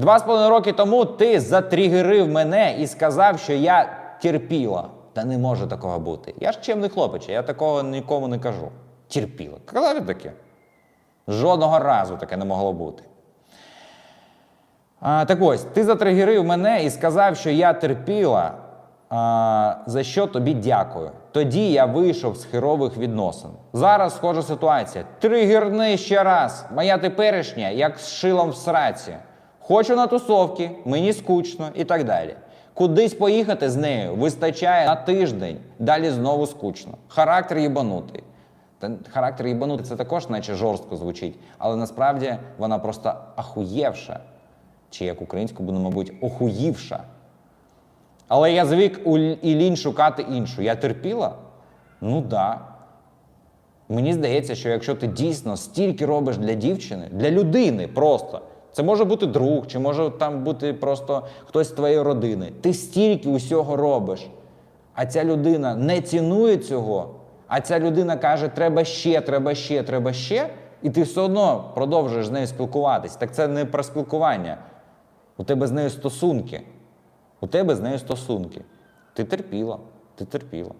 Два з половиною роки тому ти затригерив мене і сказав, що я терпіла. Та не може такого бути. Я ж чемний хлопець, я такого нікому не кажу. Терпіла. Казав таке? Жодного разу таке не могло бути. А, так ось, ти затригерив мене і сказав, що я терпіла, а, за що тобі дякую. Тоді я вийшов з херових відносин. Зараз схожа ситуація. Тригерни ще раз. Моя теперішня, як з шилом в сраці. Хочу на тусовки, мені скучно і так далі. Кудись поїхати з нею вистачає на тиждень, далі знову скучно. Характер їбанутий. Та характер їбанутий це також, наче жорстко звучить, але насправді вона просто ахуєвша. Чи як українською буде, мабуть, охуївша. Але я звик у Л- Ілінь шукати іншу. Я терпіла? Ну да. Мені здається, що якщо ти дійсно стільки робиш для дівчини, для людини просто, це може бути друг, чи може там бути просто хтось з твоєї родини. Ти стільки усього робиш, а ця людина не цінує цього, а ця людина каже, треба ще, треба ще, треба ще, і ти все одно продовжуєш з нею спілкуватись. Так це не про спілкування. У тебе з нею стосунки. У тебе з нею стосунки. Ти терпіла, ти терпіла.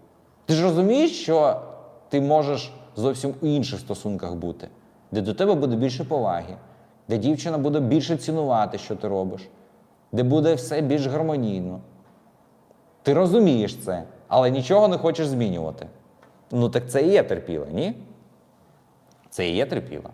Ти ж розумієш, що ти можеш зовсім у інших стосунках бути, де до тебе буде більше поваги, де дівчина буде більше цінувати, що ти робиш, де буде все більш гармонійно. Ти розумієш це, але нічого не хочеш змінювати. Ну так це і є терпіла, ні? Це і є терпіла.